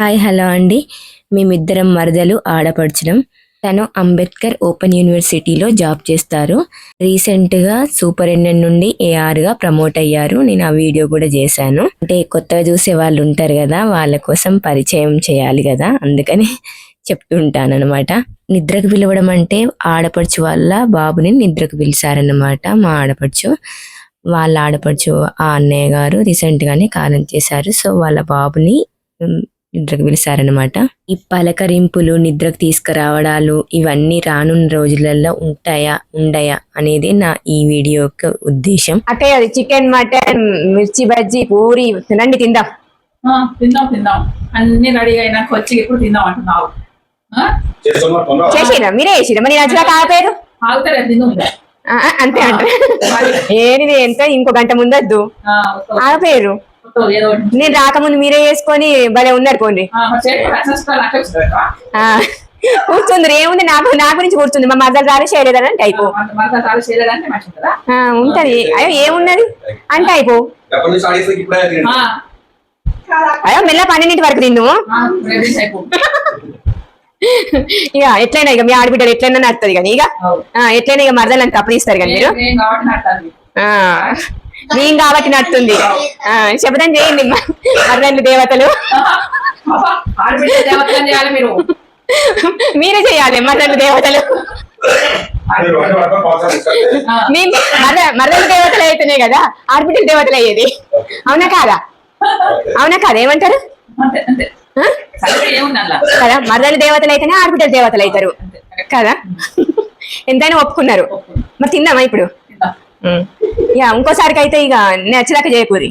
Hi hello అండి. మేమిద్దరం మరదలు ఆడపడచడం తను అంబేద్కర్ ఓపెన్ యూనివర్సిటీలో జాబ్ చేస్తారు. రీసెంట్గా సూపరింటెండెంట్ నుండి ఏఆర్గా ప్రమోట్ అయ్యారు. నేను ఆ వీడియో కూడా చేశాను. అంటే కొత్తగా చూసే వాళ్ళు ఉంటారు కదా వాళ్ళ కోసం పరిచయం చేయాలి కదా అందుకని చెప్తుంటానమాట నిద్రకు పిలవడం అంటే ఆడపడుచు వల్ల బాబుని నిద్రకు పిలిచారన్నమాట మా ఆడపడుచు. వాళ్ళ ఆడపడుచు ఆ అన్నయ్య గారు రీసెంట్ గానే కాలం చేశారు. సో వాళ్ళ బాబుని నిద్రకు పిలిచారనమాట ఈ పలకరింపులు నిద్రకు తీసుకురావడాలు ఇవన్నీ రానున్న రోజులలో ఉంటాయా ఉండయా అనేది నా ఈ వీడియో యొక్క ఉద్దేశం. అక్కయ్య అది చికెన్ మటన్ మిర్చి బజ్జీ పూరి తినండి తిందాం. ఆ, తిందాం తిందాం. అన్ని రెడీ అయినాక వచ్చి ఇప్పుడు తిందాం అంటున్నావు. ఆ? చేస్తున్నా తొందర చేసిరా? మీరే చేసిరా? మరి నచ్చినా ఆ, అంతే అంటారు. ఏది ఎంత? ఇంకో గంట ముందొద్దు. ఆ, నేను రాకముందు మీరే చేసుకొని భలే ఉన్నారు పోండి. కూర్చుంది ఏముంది నాకు నా గురించి కూర్చుంది. మా మదర్ రాలే చేయలేదని అంటే అయిపో. ఉంటది. అయ్యో ఏమున్నది? అంటే అయిపో. అయ్యో మెల్ల పన్నెండింటి వరకు అయిపో. ఇక ఎట్లయినా ఇక మీ ఆడబిడ్డలు ఎట్లయినా నడుతుంది కానీ ఇక? ఎట్లయినా ఇక మరదలు అంత అప్పుడు ఇస్తారు కానీ మీరు. నేను కాబట్టి నడుతుంది శబ్దం చేయండి మ- మరదళ్ళు దేవతలు. మీరు. మీరే చేయాలి మరదళ్ళు దేవతలు. మీరు వంట పట్టుకొని పావుసాలు తీసుకొస్తే, ఆ, మీ మర మరదలు దేవతలు అయితేనే కదా ఆడబిడ్డల దేవతలు అయ్యేది. అవునా కాదా? అవునా కాదా? ఏమంటారు? అంతే అంతే. ఆ? సరే ఏముంది అలా కదా మరదలు దేవతలు అయితేనే ఆడబిడ్డల దేవతలు అవుతారు. కదా? ఎంతైనా ఒప్పుకున్నారు. మరి తిందామా ఇప్పుడు? ఇక ఇంకోసారికి అయితే ఇక నచ్చదాక చేయకూరి.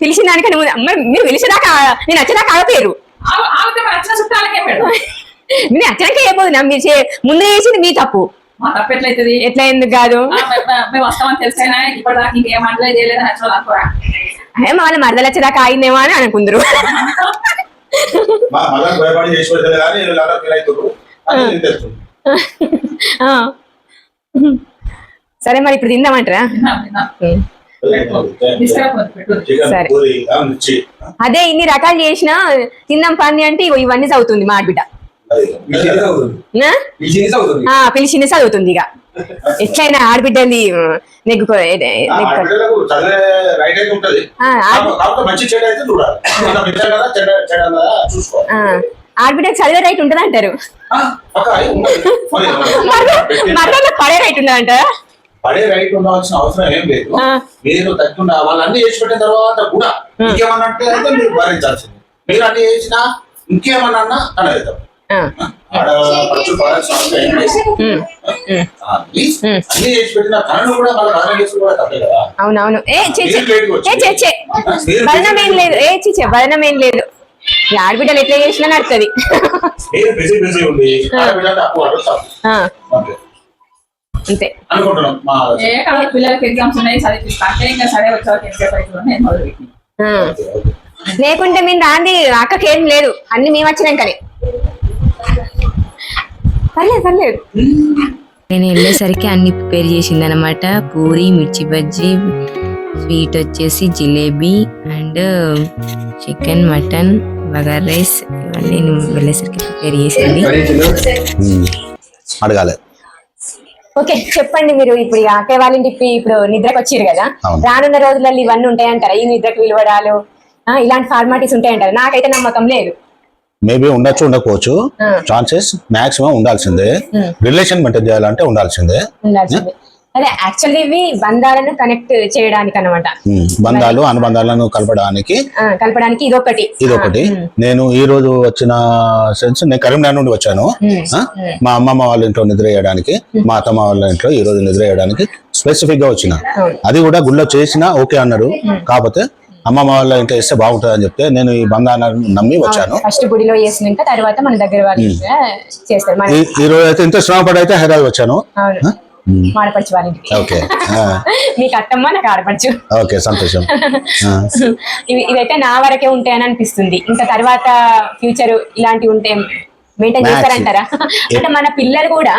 పిలిచిన దానికంటే ముందు మీరు పిలిచేదాకా నేను వచ్చేదాకా ఆగపోయారు. నేను వచ్చాక అయిపోతున్నా మీరు చే- ముందు చేసింది మీ తప్పు. మా తప్పు ఎట్లయితుంది? ఎట్లా ఎందుకు కాదు? మేము వస్తామని తెలిసైనా ఇప్పటిదాకా ఇంకేం అనలే చేయలేదు వాళ్ళ మరదలు వచ్చేదాకా ఆగిందేమో అని అనుకుందరు. సరే మరి ఇప్పుడు తిందామంటారా? సరే. అదే ఇన్ని రకాలు చేసినా తిందాం పని అంటే ఇగో ఇవన్నీ చదువుతుంది మా? ఆ, పిలిచింది చదువుతుంది ఇక ఎట్లయినా ఆడబిడ్డది ఆడపిల్లలకు చదివే రైట్ ఉంటది. అంటారు? పడే రైట్ అంటారా పడే రైట్ ఉండవలసిన అవసరం ఏం లేదు. మీరు తగ్గకుండా వాళ్ళు అన్ని చేసి పెట్టిన తర్వాత కూడా ఇంకేమన్నా అంటే మీరు భరించాల్సింది. మీరు అన్ని చేసినా ఇంకేమన్నా అన్నా కూడా తప్పే కదా? అవునవును. ఏ. ఏ చే చే మీరు బలనం ఏం లేదు. ఏ చిచ్చే బలనం ఏం లేదు. ఆడబిడ్డలు ఎట్లా చేసినా నడుతుంది. అంతే. లేకుంటే మేము రాంది అక్కకి ఏం లేదు. అన్ని మేము వచ్చినాకనే పర్లేదు పర్లేదు. నేను వెళ్ళేసరికి అన్ని ప్రిపేర్ చేసింది అనమాట పూరి మిర్చి బజ్జీ స్వీట్ వచ్చేసి jalebi and chicken mutton bagara rice ఇవన్నీ నేను వెళ్ళేసరికి ప్రిపేర్ చేసింది. అడగాలి. ఓకే చెప్పండి మీరు. ఇప్పుడు అక్కయ్య వాళ్ళ ఇంటికి ఇప్పుడు నిద్రకు వచ్చిర్రు కదా. రానున్న రోజులలో ఇవన్నీ ఉంటాయంటారా? ఈ నిద్రకు విలువడాలు ఆ, ఇలాంటి ఫార్మాలిటీస్ ఉంటాయంటారా? నాకైతే నమ్మకం లేదు. మేబీ ఉండొచ్చు ఉండకపోవచ్చు. ఛాన్సెస్ మాక్సిమం ఉండాల్సిందే. రిలేషన్ మెయింటైన్ చేయాలంటే ఉండాల్సిందే. అదే యాక్చువల్లీ ఇవి బంధాలను కనెక్ట్ చేయడానికి అనమాట బంధాలు అనుబంధాలను కలపడానికి కలపడానికి ఇదొకటి. ఇదొకటి. నేను ఈ రోజు వచ్చిన సెన్స్ నేను కరీంనగర్ నుండి వచ్చాను? మా అమ్మమ్మ వాళ్ళ ఇంట్లో నిద్ర చేయడానికి మా అత్తమ్మ వాళ్ళ ఇంట్లో ఈ రోజు నిద్ర చేయడానికి స్పెసిఫిక్గా వచ్చిన. అది కూడా గుళ్ళో చేసినా ఓకే అన్నారు కాకపోతే అమ్మమ్మ వాళ్ళ ఇంట్లో ఇస్తే బాగుంటుంది అని చెప్తే నేను ఈ బంధాలను నమ్మి వచ్చాను. ఫస్ట్ గుడిలో చేసినాక తర్వాత మన దగ్గర వాళ్ళు చేస్తారు. ఈ- రోజు అయితే ఇంత శ్రమపడి అయితే హైదరాబాద్ వచ్చాను. ఆడపడుచు వాళ్ళ ఓకే. మీకు అత్తమ్మ నాకు ఆడపడుచు. ఓకే సంతోషం. ఇవైతే నా వరకే ఉంటాయని అనిపిస్తుంది. ఇంకా తర్వాత ఫ్యూచర్ ఇలాంటివి ఉంటే మెయింటైన్. చేస్తారంటారా? అంటే మన పిల్లలు కూడా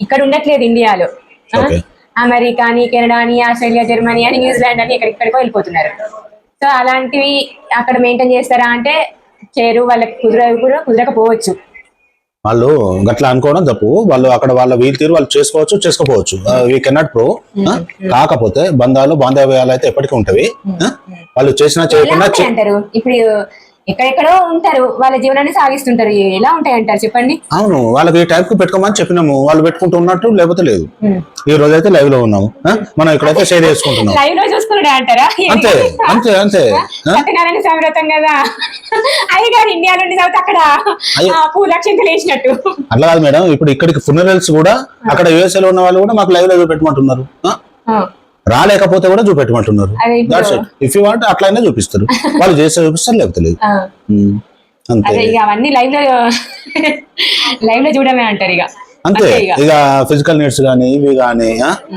ఇక్కడ ఉండట్లేదు ఇండియాలో. అమెరికా అని కెనడా అని ఆస్ట్రేలియా జర్మనీ అని న్యూజిలాండ్ అని ఎక్కడికో వెళ్ళిపోతున్నారు. సో అలాంటివి అక్కడ మెయింటైన్ చేస్తారా అంటే చేరు వాళ్ళకి కుదర కూడా కుదరకపోవచ్చు. వాళ్ళు గట్లా అనుకోవడం తప్పు. వాళ్ళు అక్కడ వాళ్ళ వీలు తీరు వాళ్ళు చేసుకోవచ్చు చేసుకోపోవచ్చు వీ కెనాట్ ప్రో కాకపోతే బంధాలు బాంధవ్యాలు అయితే ఎప్పటికీ ఉంటవి? వాళ్ళు చేసినా చేయకుండా ఇప్పుడు ఎక్కడెక్కడో ఉంటారు వాళ్ళ జీవనాన్ని సాగిస్తుంటారు. ఎలా ఉంటాయి అంటారు చెప్పండి? అవును వాళ్ళకి ఈ టైప్కి పెట్టుకోమని చెప్పినాము. వాళ్ళు పెట్టుకుంటూ ఉన్నట్టు లేకపోతే లేదు. ఈ రోజు అయితే లైవ్లో ఉన్నాము? మనం ఇక్కడైతే షేర్ చేసుకుంటున్నాం లైవ్లో చూసుకున్నాడు అంటారా? అంతే అంతే అంతే? సత్యనారాయణ సమరతం కదా. అయ్యి గారు ఇండియా నుండి చదివితే అక్కడ పూలక్షంతలు వేసినట్టు. అట్లా కాదు మేడం ఇప్పుడు ఇక్కడికి ఫునరల్స్ కూడా అక్కడ యుఎస్ఏ లో ఉన్న వాళ్ళు కూడా మాకు లైవ్లో? ఆ, రాలేకపోతే కూడా చూపెట్టమంటున్నారు. That's it if you want అట్లయినా చూపిస్తారు. వాళ్ళు చేస్తే చూపిస్తారు లేకపోతే లేదు. అంతే. అవన్నీ లైవ్లో లైవ్లో చూడమే అంటారు ఇక. అంతే. ఇక. ఫిజికల్ నీడ్స్ కానీ ఇవి కానీ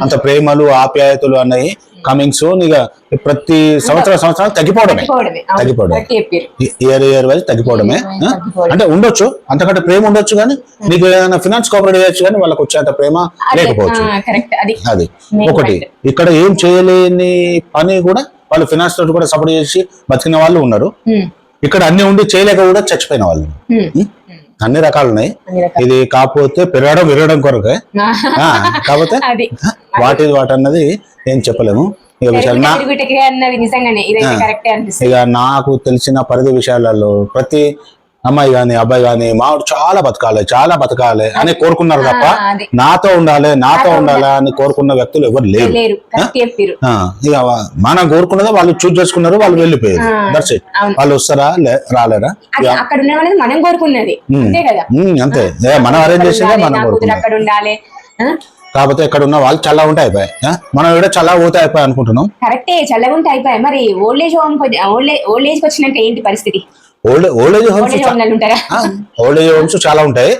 అంత ప్రేమలు ఆప్యాయతలు అన్నవి కమింగ్ సూన్ ఇక ప్రతి సంవత్సరం సంవత్సరాలు తగ్గిపోవడమే. చెప్పారు ఇయర్ ఇయర్ వైజ్ తగ్గిపోవడమే? తగ్గిపోవడం. అంటే ఉండొచ్చు. అంతకంటే ప్రేమ ఉండొచ్చు కానీ నీకు ఏదైనా ఫినాన్స్ కోఆపరేట్ చేయొచ్చు కానీ వాళ్ళకి వచ్చేంత ప్రేమ లేకపోవచ్చు. అది. ఒకటి. ఇక్కడ ఏం చేయలేని పని కూడా వాళ్ళు ఫినాన్స్ తోటి కూడా సపోర్ట్ చేసి బతికిన వాళ్ళు ఉన్నారు. ఇక్కడ అన్ని ఉండి చేయలేక కూడా చచ్చిపోయిన వాళ్ళు? అన్ని రకాలు ఉన్నాయి. ఇది కాకపోతే పెరగడం విరగడం కొరకే. కాకపోతే వాటి వాటి అన్నది ఏం చెప్పలేము. ఇక విషయాలు ఇక నాకు తెలిసిన పరిధి విషయాలలో ప్రతి అమ్మాయి గాని అబ్బాయి గాని మావాడు చాలా బతకాలి చాలా బతకాలి అని కోరుకున్నారు తప్ప. నాతో ఉండాలి నాతో ఉండాలి. అని కోరుకున్న వ్యక్తులు ఎవరు లేరు. ఇక మనం కోరుకున్నదే వాళ్ళు చూస్ చేసుకున్నారు వాళ్ళు వెళ్ళిపోయారు. ఆ, దట్స్ ఇట్ అవును. వాళ్ళు వస్తారా రాలేరా? అక్కడ మనం కోరుకున్నది. అంతే మనం అరేంజ్ చేసిందే మనం కోరుకున్నాం? కాకపోతే ఇక్కడ ఉన్న వాళ్ళు చల్లగా ఉంటే అయిపోయాయి? మనం ఇక్కడ చల్లగా పోతే అయిపోయి అనుకుంటున్నాం? కరెక్టే చల్లగుంటే అయిపోయాయి. మరి old age home old old age వచ్చినాక ఏంటి పరిస్థితి? Old old age homes old age homes చాలా ఉంటాయి?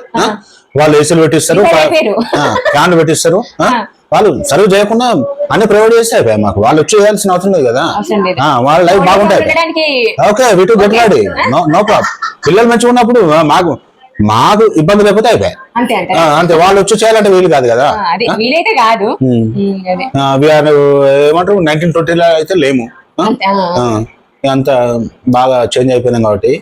వాళ్ళు ఏసీలు పెట్టిస్తారు. ఫ్యాన్లు పెట్టిస్తారు? వాళ్ళు సర్వ్ చేయకుండా అన్ని ప్రొవైడ్ చేస్తే అయిపోయాయి మాకు. వాళ్ళు వచ్చి చేయాల్సిన అవసరం లేదు కదా. వాళ్ళ లైఫ్ బాగుంటాయి. Okay వీటు get ready no no problem పిల్లలు మంచిగా ఉన్నప్పుడు మాకు మాకు ఇబ్బంది లేకపోతే అయిపోయాయి. అంతే వాళ్ళు వచ్చి చేయాలంటే వీలు కాదు కదా. వీలైతే ఏమంటారు నైన్టీన్ ట్వంటీలో అయితే లేము? అంతే బాగా చేంజ్ అయిపోయినాం కాబట్టి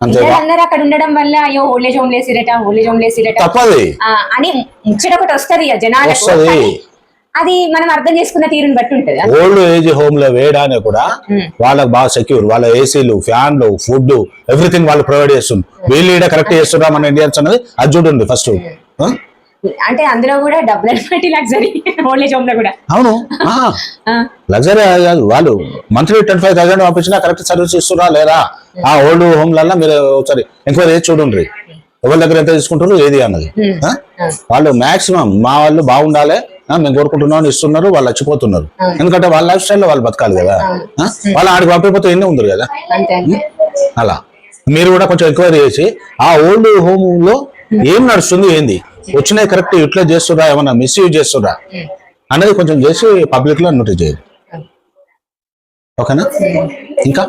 అందరూ అక్కడ ఉండడం వల్ల అయ్యో ఓల్డ్ ఏజ్ హోమ్ లేసిరట ఓల్డ్ ఏజ్ హోమ్ లేసిరట తప్పది. ఆ, అని ముచ్చట ఒకటి వస్తది ఇక జనాలకు. వస్తది. కానీ అది మనం అర్థం చేసుకున్న తీరుని బట్టి ఉంటది ఓల్డ్ ఏజ్ హోమ్లో వేయడానికి కూడా. వాళ్ళకి బాగా సెక్యూర్ వాళ్ళ ఏసీలు ఫ్యాన్లు ఫుడ్ ఎవ్రీథింగ్ వాళ్ళు ప్రొవైడ్ చేస్తుంది. వీళ్ళు కరెక్ట్ చేస్తున్నా మన ఇండియన్స్ అనేది అది చూడండి ఫస్ట్ అంటే అందులో కూడా డబ్బులు బట్టి లగ్జరీ ఏజ్ హోమ్లో కూడా. అవును. లగ్జరీ కాదు. వాళ్ళు మంత్లీ ట్వంటీ ఫైవ్ థౌసండ్ పంపించినా కరెక్ట్ సర్వీస్ ఇస్తున్నా లేరా ఆ ఓల్డ్ హోమ్ లల్లో మీరు ఒకసారి ఎంక్వైరీ చేసి చూడండి. ఎవరి దగ్గర ఎంత తీసుకుంటారు ఏది అన్నది. వాళ్ళు మాక్సిమం మా వాళ్ళు బాగుండాలి మేము కోరుకుంటున్నాం ఇస్తున్నారు వాళ్ళు చచ్చిపోతున్నారు. ఎందుకంటే వాళ్ళ లైఫ్ స్టైల్లో వాళ్ళు బతకాలి కదా? వాళ్ళు ఆడికి పంపిపోతే ఎన్ని ఉంది కదా? అలా. మీరు కూడా కొంచెం ఎంక్వైరీ చేసి ఆ ఓల్డ్ హోమ్లో ఏం నడుస్తుంది ఏంది? వచ్చినాయి కరెక్ట్ యూటిలైజ్ చేస్తురా ఏమన్నా మిస్యూజ్ చేస్తురా అనేది కొంచెం చేసి పబ్లిక్లో నోటీస్ చేయండి ఓకేనా? ఇంకా?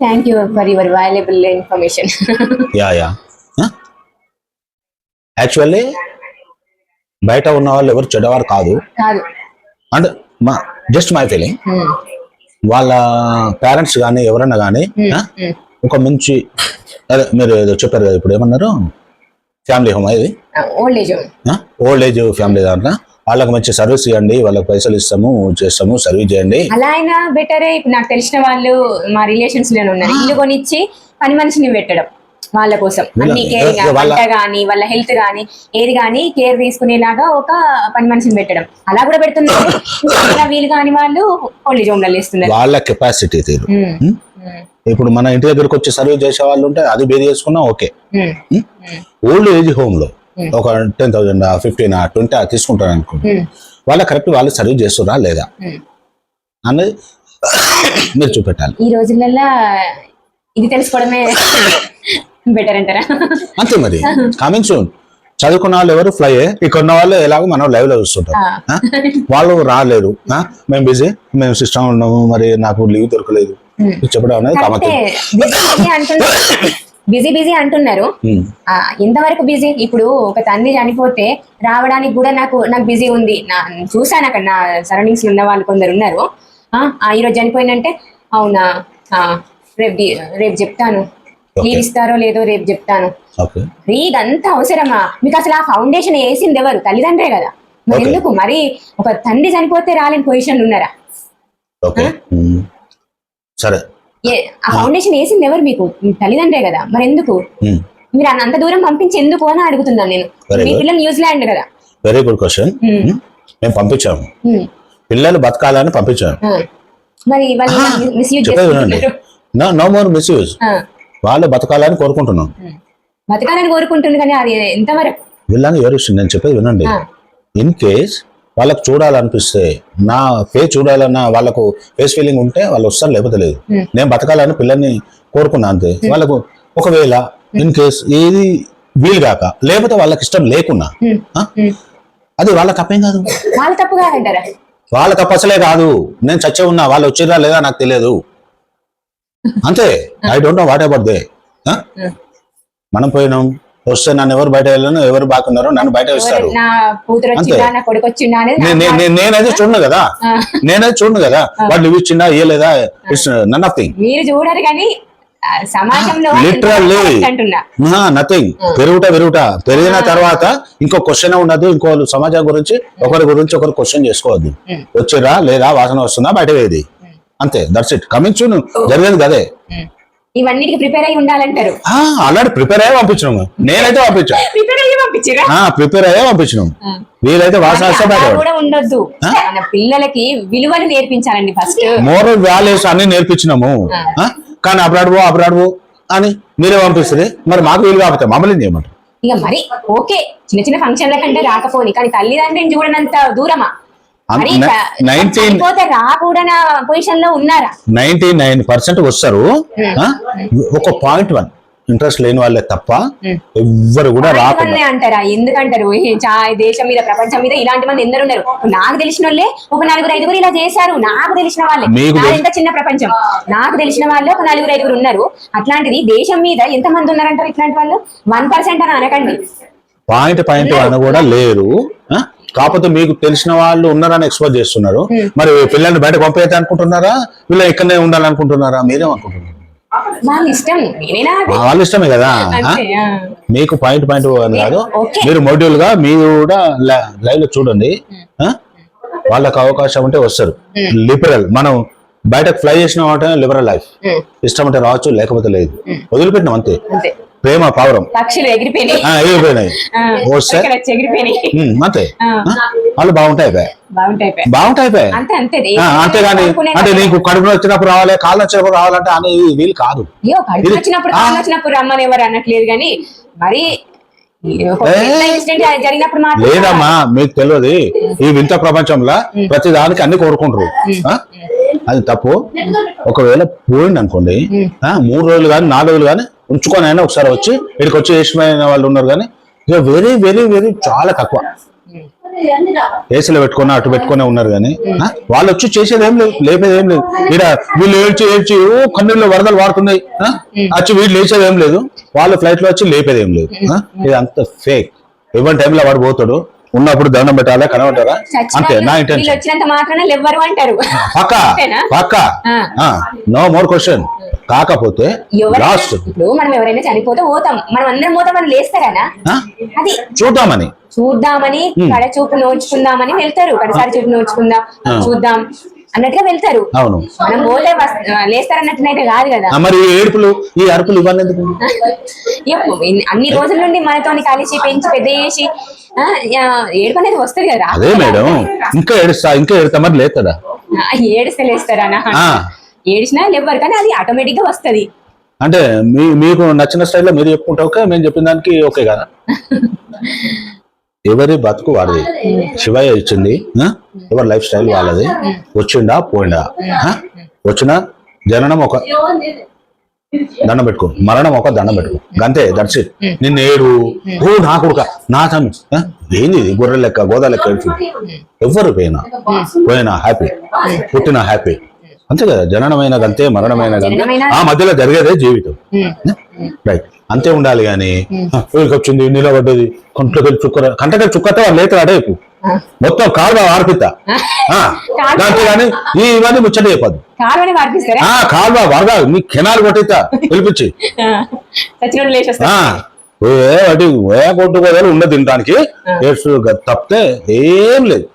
Thank you for your valuable information ya ya actually బయట ఉన్న వాళ్ళు ఎవరు చెడ్డవారు కాదు. అండ్ మా జస్ట్ మై ఫీలింగ్ వాళ్ళ పేరెంట్స్ కానీ ఎవరన్నా కానీ ఉమ్. ఒక మంచి అదే మీరు ఏదో చెప్పారు కదా ఇప్పుడు ఏమన్నారు? ఫ్యామిలీ హోమ్ ఇది? Old age old age family దాంట్లో. వాళ్ళకి మంచి సర్వీస్ ఇవ్వండి వాళ్ళకి పైసలు ఇస్తాము చేస్తాము సర్వీస్ చేయండి. అలా అయినా బెటరే ఇప్పుడు నాకు తెలిసిన వాళ్ళు మా రిలేషన్స్లోనే ఉన్నారు. ఇల్లు కొనిచ్చి పని మనిషిని పెట్టడం వాళ్ళ కోసం. అన్ని వాళ్ళ- వంట గానీ వాళ్ళ హెల్త్ గానీ ఏది గానీ కేర్ తీసుకునేలాగా ఒక పని మనిషిని పెట్టడం. అలా కూడా పెడుతున్నారు. వీలు కాని వాళ్ళు ఓల్డ్ ఏజ్ హోమ్లో వాళ్ళ కెపాసిటీ తీరు. ఇప్పుడు మన ఇంటి దగ్గరకు వచ్చి సర్వీస్ చేసే వాళ్ళు ఉంటే అది బేర్ చేసుకున్నా ఓకే. ఓల్డ్ ఏజ్ హోమ్లో ఒక టెన్ థౌసండ్ ఫిఫ్టీన్ ట్వంటీ తీసుకుంటారు అనుకోండి. వాళ్ళ కరెక్ట్ వాళ్ళు సర్వీస్ చేస్తురా లేదా. అన్నది మీరు చూపెట్టాలి. ఈ రోజులలో ఇది తెలుసుకోవడమే బెటర్ అంటారా? అంతే మరి. కమింగ్ సూన్ చదువుకున్న వాళ్ళు ఎవరు? ఫ్లై ఇక్కడ ఉన్న వాళ్ళు ఎలాగో మనం లైవ్లో చూస్తుంటాం. ఆ. ఆ? వాళ్ళు రాలేరు? మేము బిజీ మేము సిస్టమ్ ఉన్నాము. మరి నాకు లీవ్ దొరకలేదు. చెప్పడం అనేది బిజీ బిజీ అంటున్నారు. ఎంతవరకు బిజీ. ఇప్పుడు ఒక తండ్రి చనిపోతే రావడానికి కూడా నాకు నాకు బిజీ ఉంది. నా చూసాను అక్కడ నా సరౌండింగ్స్ ఉన్న వాళ్ళు కొందరు ఉన్నారు. ఈరోజు చనిపోయిందంటే అవునా? రేపు రేపు చెప్తాను. లీవ్ ఇస్తారో లేదో రేపు చెప్తాను. ఇదంతా అవసరమా? మీకు అసలు ఆ ఫౌండేషన్ వేసింది ఎవరు? తల్లిదండ్రే కదా. ఎందుకు? మరి ఒక తండ్రి చనిపోతే రాలేని పొజిషన్ ఉన్నారా. సరే. ఏ- ఆ ఫౌండేషన్ వేసింది ఎవరు మీకు? మీ తల్లిదండ్రే కదా. మరి ఎందుకు. మీరు అంత దూరం పంపించి ఎందుకు అని అడుగుతున్నాను నేను. మీ. పిల్లలు న్యూజిలాండ్ కదా. Very good question. మేము పంపించాము. పిల్లలు బతకాలని పంపించాము. మరి నో నో మోర్ మిస్యూజ్. వాళ్ళు బతకాలని కోరుకుంటున్నాం. బతకాలని కోరుకుంటుంది కానీ అది ఎంతవరకు? వీళ్ళని ఎవరు నేను చెప్పేది వినండి. ఇన్ కేస్ వాళ్ళకు చూడాలనిపిస్తే నా ఫేస్ చూడాలన్న వాళ్ళకు ఫేస్ ఫీలింగ్ ఉంటే వాళ్ళు వస్తారు లేకపోతే లేదు. Hmm. నేను బతకాలని పిల్లల్ని కోరుకున్నా అంతే. వాళ్ళకు ఒకవేళ ఇన్ కేస్ ఏది వీలు కాక లేకపోతే వాళ్ళకి ఇష్టం లేకున్నా. అది వాళ్ళ తప్పేం కాదు. వాళ్ళ తప్పు కాదంటారా? వాళ్ళ తప్పు అసలే కాదు. నేను చచ్చే ఉన్నా వాళ్ళు వచ్చిరా లేదా నాకు తెలియదు. అంతే. I don't know what about they Hmm. మనం పోయినాం. వస్తే నన్ను ఎవరు బయట వెళ్ళను ఎవరు బాగున్నారో నన్ను బయట వేస్తారు నేనైతే చూడను కదా. నేనైతే చూడను కదా. వాళ్ళు ఇవి ఇచ్చిందా ఇయ్యలేదా ఇట్స్ నన్ ఆఫ్ థింగ్ మీరు చూడరు కానీ సమాజంలో లిటరల్లీ నథింగ్ పెరుగుట పెరుగుట. పెరిగిన తర్వాత ఇంకో క్వశ్చన్ ఉండదు. ఇంకో సమాజం గురించి ఒకరి గురించి ఒకరు క్వశ్చన్ చేసుకోవద్దు. వచ్చిరా లేదా వాసన వస్తుందా బయట వేది అంతే దట్స్ ఇట్ కమింగ్ చూను జరిగేది కదే. ఇవన్నిటికి ప్రిపేర్ అయ్యి ఉండాలంటారు. ఆల్రెడీ ప్రిపేర్ అయ్యే పంపించినాము నేనైతే పంపించా. ప్రిపేర్ అయ్యి పంపించిరా? ప్రిపేర్ అయ్యే పంపించినాం. వీలైతే కూడా ఉండొద్దు. మన పిల్లలకి విలువలు నేర్పించాలండి ఫస్ట్. మోరల్ వాల్యూస్ అన్ని నేర్పించినాము? కానీ అప్పుడు అప్పుడు అని మీరే పంపిస్తుంది. మరి మాకు వీలు కాకపోతే మమ్మల్ని చేయమంటారు? ఇక మరి ఓకే. చిన్న చిన్న ఫంక్షన్ల కంటే రాకపోని. కానీ తల్లిదండ్రిని చూడనంత దూరమా? అన్- నైన్టీ నైన్ పర్సెంట్ వస్తారు? ఒక పాయింట్ వన్. ఇంట్రెస్ట్ లేని వాళ్ళే తప్ప ఎవ్వరు కూడా రాకుండా. అంటారా? ఎందుకంటారు? దేశం మీద ప్రపంచం మీద ఇలాంటి మంది ఎందరు ఉన్నారు. నాకు తెలిసిన వాళ్ళే ఒక నలుగురు ఐదుగురు ఇలా చేశారు. నాకు తెలిసిన వాళ్ళే. ఎంత చిన్న ప్రపంచం. నాకు తెలిసిన వాళ్ళే ఒక నలుగురు ఐదుగురు ఉన్నారు. అట్లాంటిది దేశం మీద ఎంత మంది ఉన్నారంటారు ఇట్లాంటి వాళ్ళు? వన్ పర్సెంట్ అని అనకండి. పాయింట్ పాయింట్ వన్ కూడా లేరు? కాకపోతే మీకు తెలిసిన వాళ్ళు ఉన్నారని ఎక్స్పెక్ట్ చేస్తున్నారు. మరి పిల్లల్ని బయట పంపేద్దాం అనుకుంటున్నారా? వీళ్ళు ఇక్కడనే ఉండాలనుకుంటున్నారా? మీరేం అనుకుంటున్నారు? వాళ్ళ ఇష్టమే కదా. మీకు పాయింట్ పాయింట్ కాదు. మీరు మోడ్యూల్గా మీరు కూడా లైవ్లో చూడండి. ఆ? వాళ్ళకి అవకాశం ఉంటే వస్తారు. లిబరల్ మనం బయటకు ఫ్లై చేసిన వాటే లిబరల్ లైఫ్ ఇష్టం అంటే రావచ్చు లేకపోతే లేదు. వదిలిపెట్టినాం అంతే. ప్రేమ పావురం. పక్షులు ఎగిరిపోయినాయి. వస్తే ఎగిరిపోయినాయి. ఉమ్, అంతే? వాళ్ళు బాగుంటాయి. బాగుంటాయి అంతేగాని అంటే నీకు కడుపు వచ్చినప్పుడు రావాలి కాళ్ళు వచ్చినప్పుడు రావాలంటే అనేది వీలు కాదు. వచ్చినప్పుడు వచ్చినప్పుడు రమ్మని ఎవరు అనట్లేదు కానీ మరి లేదమ్మా మీకు తెలియదు. ఈ వింత ప్రపంచంలో ప్రతి దానికి అన్ని కోరుకుంటారు? అది తప్పు. ఒకవేళ పోయింది అనుకోండి ఆ, మూడు రోజులు కానీ నాలుగు రోజులు కానీ ఉంచుకొని అయినా ఒకసారి వచ్చి ఇక్కడికి వచ్చి వేసిన వాళ్ళు ఉన్నారు కానీ ఇక వెరీ వెరీ వెరీ చాలా తక్కువ. ఏసీలో పెట్టుకున్న అటు పెట్టుకునే ఉన్నారు కానీ వాళ్ళు వచ్చి చేసేది ఏం లేదు లేపేది ఏం లేదు. ఇక్కడ వీళ్ళు ఏడ్చి ఏడ్చి ఓ కన్నీళ్ళు వరదలు వాడుతున్నాయి వచ్చి వీళ్ళు లేచేది ఏం లేదు. వాళ్ళు ఫ్లైట్లో వచ్చి లేపేది ఏం లేదు ఇది అంత ఫేక్ ఇవ్వని టైంలో వాడు పోతాడు. ఉన్నప్పుడు దండం పెట్టాలా? చచ్చిన అంతే నా ఇంటెన్షన్ వచ్చినంత మాత్రాన ఎవ్వరు అంటారు. పక్క? పక్క. నో మోర్ క్వశ్చన్ కాకపోతే లాస్ట్ ఇప్పుడు మనం ఎవరైనా చనిపోతే పోతాం. మనం అందరం పోతాం మనం లేస్తారా అది చూద్దామని. చూద్దామని కడ చూపు నోచుకుందామని వెళ్తారు. కడసారి చూపు నోచుకుందాం చూద్దాం. అన్నట్టుగా వెళ్తారు. అవును. మనం పోతే వస్- లేస్తారన్నట్టునైతే కాదు కదా. మరి ఏడుపులు ఈ అరుపులు ఇవన్నీ ఎందుకు అన్ని రోజుల నుండి మనతోని కలిసి పెంచి పెద్ద చేసి ఏడుపు అనేది వస్తుంది కదా. అదే మేడం. ఇంకా ఏడుస్తా ఇంకా ఏడుస్తా మరి లేస్తాడా? ఏడిస్తే లేస్తారా ఆ. ఏడిసినా లేవ్వరు కానీ అది ఆటోమేటిక్గా వస్తది. అంటే మీ మీకు నచ్చిన స్టైల్లో మీరు చెప్పుకుంటే ఓకే? మేము చెప్పిన దానికి ఓకే కదా. ఎవరి బతుకు వాడిది? శివయ్య ఇచ్చింది? ఎవరి లైఫ్ స్టైల్ వాళ్ళది? వచ్చిండా పోయిండా? ఆ? వచ్చిన జననం ఒక దండం పెట్టుకో. మరణం ఒక దండం పెట్టుకో. అంతే దట్స్ ఇట్ నిన్ను ఏడు ఓ నా కొడుక నా తమ్మి? ఏంది ఇది? గొర్రె లెక్క గోదా లెక్క ఎవ్వరు పోయినా? పోయినా హ్యాపీ పుట్టిన హ్యాపీ అంతే కదా జననమైనది అంతే జననమైనది- ఆ మధ్యలో జరిగేదే జీవితం. రైట్ అంతే ఉండాలి కానీ వచ్చింది నిలబడ్డది. కంట్లోకి చుక్క కంటకి చుక్కతో వాళ్ళు లేత అడేపు మొత్తం కాలు ఆర్పిత దాంతో కానీ ఈ ఇవన్నీ ముచ్చట చెప్పదు కాలువ వరద నీ కెనాలు కొట్టిస్తా పిలిపించి. ఏ వాటి ఏ ఉండదు తినడానికి. తప్పితే ఏం లేదు.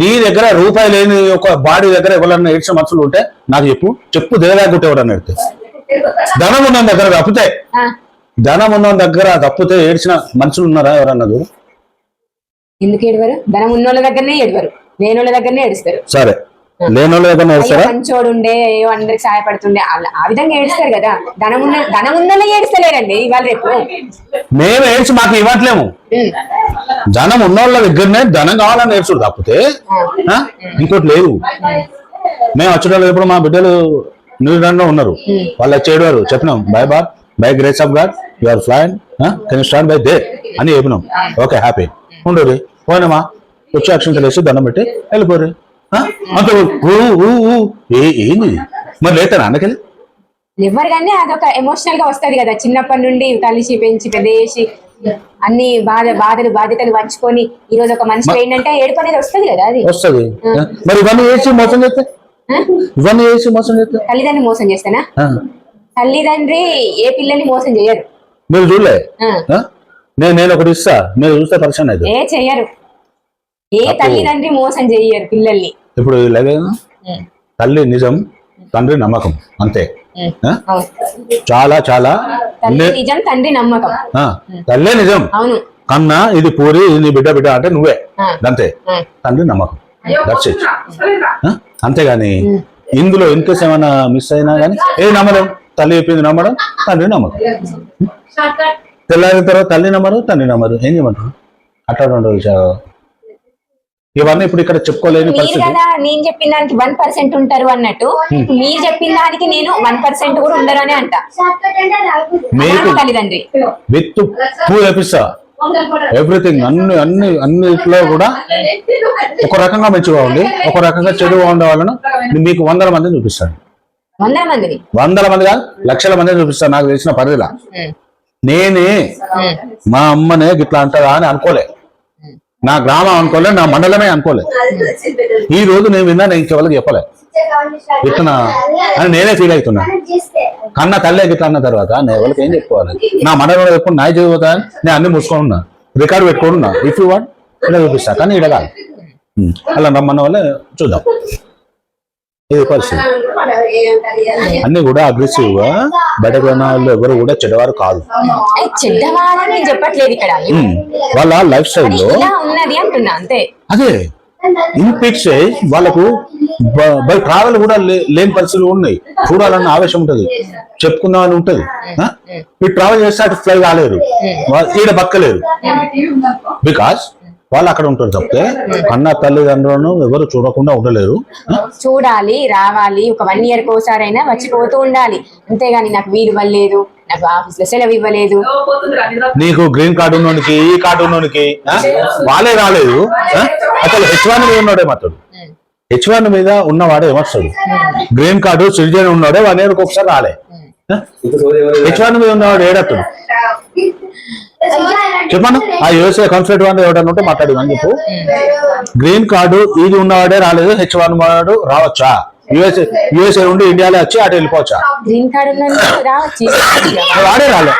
నీ దగ్గర రూపాయి లేని ఒక బాడీ దగ్గర ఎవరన్నా ఏడ్చిన మనుషులు ఉంటే నాకు చెప్పు. చెప్పు దేవా కొట్టి ఎవరన్నా ఎడితే ధనం ఉన్న దగ్గర తప్పితే. ధనం ఉన్న దగ్గర తప్పితే ఏడ్చిన మనుషులు ఉన్నారా ఎవరన్నా చూడు ఎందుకు ఏడవరు? ధనం ఉన్నోళ్ళ దగ్గరనే ఏడవరు. లేనోళ్ళ దగ్గరనే ఏడుస్తారు. సరే. లేని వాళ్ళ దగ్గర అయ్యో ఏడుస్తారా? మంచోడు ఉండే అయ్యో అందరికి సహాయపడుతుండే. అలా- ఆ విధంగా ఏడుస్తారు కదా. ధనం ఉన్న ధనం ఉన్నోళ్ళే ఏడుస్తలేరండి ఇవాళ రేపు. మేము ఏడ్చి మాకు ఇవ్వట్లేము. ఉమ్, ధనం ఉన్నోళ్ళ దగ్గరనే ధనం కావాలని నేర్చుడు తప్పితే ఆ? ఇంకోటి లేదు. మేము వచ్చేటప్పుడు మా బిడ్డలు న్యూజిలాండ్లో ఉన్నారు. వాళ్ళు వచ్చేవారు చెప్పినాం. By bar by grace of God you are flying can start by they అని చెప్పినాం ఓకే హ్యాపీ ఉండరు పోయినమా? వచ్చి అక్షంతలు వేసి దండం పెట్టి వెళ్ళిపోరు? అంత ఏంది మరి లేతారా అన్నకెళ్ళి ఎవరు కానీ అదొక ఎమోషనల్గా వస్తది కదా. చిన్నప్పటి నుండి కలిసి పెంచి పెద్ద చేసి అన్ని బాధ బాధలు బాధ్యతలు పంచుకొని ఈ రోజు ఒక మనిషి ఏంటంటే ఏడుపు అనేది వస్తుంది కదా అది. వస్తుంది. మరి ఇవన్నీ మోసం చేస్తే? ఇవన్నీ మోసం చేస్తే? తల్లిదండ్రి మోసం చేస్తానా. తల్లిదండ్రి ఏ పిల్లల్ని మోసం చేయరు. మీరు చూడలే? నేను నేను ఒకటి ఇస్తా మీరు చూస్తే పరిచయం అయితే ఏ చెయ్యరు ఏ తల్లిదండ్రి మోసం చెయ్యరు పిల్లల్ని. ఇప్పుడు ఇలాగే తల్లి నిజం తండ్రి నమ్మకం. అంతే. చాలా చాలా. తల్లి నిజం తండ్రి నమ్మకం. తల్లే నిజం. అవును. కన్నా ఇది పూరి ఇది బిడ్డ బిడ్డ అంటే నువ్వే. అంతే. తండ్రి నమ్మకం. That's it. అంతేగాని ఇందులో ఇన్కేస్ ఏమైనా మిస్ అయినా కానీ ఏ నమ్మడం తల్లి చెప్పింది నమ్మడం తండ్రి నమ్మకం తెల్లారిన తర్వాత తల్లి నమ్మరు తండ్రి నమ్మరు. ఏం చేయమంటారు? అట్లా రెండు విషయాలు. ఇవన్నీ ఇప్పుడు ఇక్కడ చెప్పుకోలేని పరిస్థితి. నేను చెప్పిన దానికి వన్ పర్సెంట్ ఉంటారు అన్నట్టు. మీరు చెప్పిన దానికి నేను వన్ పర్సెంట్ కూడా ఉండరు అని అంట. మీకు అలాంటి తల్లిదండ్రి. విత్ ఎపిసా ఎవ్రీథింగ్ అన్ని అన్ని అన్నిట్లో కూడా ఒక రకంగా మంచిగా ఉండి ఒక రకంగా చెడుగా ఉండే వాళ్ళను మీకు వందల మందిని చూపిస్తాను వందల మందిని. వందల మంది కాదు లక్షల మందిని చూపిస్తాను నాకు తెలిసిన పరిధిలో. నేనే మా అమ్మనే గిట్లా అంటదా అని అనుకోలే. నా గ్రామం అనుకోలే నా మండలమే అనుకోలే. ఈ రోజు నేను విన్నా నేను ఇంకెవరికి చెప్పలే. ఇట్లా అని నేనే ఫీల్ అవుతున్నా. కన్న తల్లే గిట్లా అన్న తర్వాత నేను ఎవరికి ఏం చెప్పుకోవాలి? నా మండలంలో ఎప్పుడు నాయ చదివుతా నేను అన్ని మూసుకొని ఉన్నా. రికార్డు పెట్టుకొని ఉన్నా. ఇఫ్ యూ వాట్ ఇలా చూపిస్తా. కానీ ఉమ్. అలా రమ్మన్న వల్ల చూద్దాం. ఇది పరిస్థితి అన్ని కూడా అగ్రెసివ్గా ఉన్న వాళ్ళు ఎవరు కూడా చెడ్డవారు కాదు. చెడ్డవారని చెప్పట్లేదు ఇక్కడ. వాళ్ళ లైఫ్ స్టైల్లో ఇలా ఉన్నది అంటున్నా అంతే. అదే. ఇన్ పిక్స్ వాళ్ళకు బ- ట్రావెల్ కూడా లే- లేని పరిస్థితులు ఉన్నాయి. చూడాలన్న ఆవేశం ఉంటది. చెప్పుకుందామని ఉంటది? ఈ ట్రావెల్ చేస్తే అటు ఫ్లై కాలేరు. ఈడ బక్కలేరు బికాస్ వాళ్ళు అక్కడ ఉంటారు తప్పితే అన్న తల్లిదండ్రులను ఎవరు చూడకుండా ఉండలేరు? చూడాలి రావాలి ఒక వన్ ఇయర్ ఒకసారైనా వచ్చి పోతూ ఉండాలి. అంతేగాని నాకు వీలు ఇవ్వలేదు నాకు ఆఫీస్లో సెలవు ఇవ్వలేదు. నీకు గ్రీన్ కార్డు ఉన్నోనికి ఈ కార్డు ఉన్నోనికి? వాళ్ళే రాలేదు? అసలు హెచ్ వన్ మీద ఉన్నాడే మాత్రం. హెచ్ వన్ మీద ఉన్నవాడే ఏమొస్తాడు? గ్రీన్ కార్డు సిటిజన్ ఉన్నాడే వన్ ఇయర్ ఒకసారి రాలే. హెచ్ వన్ మీద ఉన్నవాడు ఏడత్తుడు? చెప్పండి. ఆ యూఎస్ఏ కన్సులేట్ వాడు ఎవడన్నా ఉంటే మాట్లాడు అని చెప్పు. గ్రీన్ కార్డు ఇది ఉన్నవాడే రాలేదు హెచ్ వన్ వాడు రావచ్చా? యూఎస్ఏ యూఎస్ఏ నుండి ఇండియాలో వచ్చి అటు వెళ్ళిపోవచ్చా? గ్రీన్ కార్డు వాడే రాలే.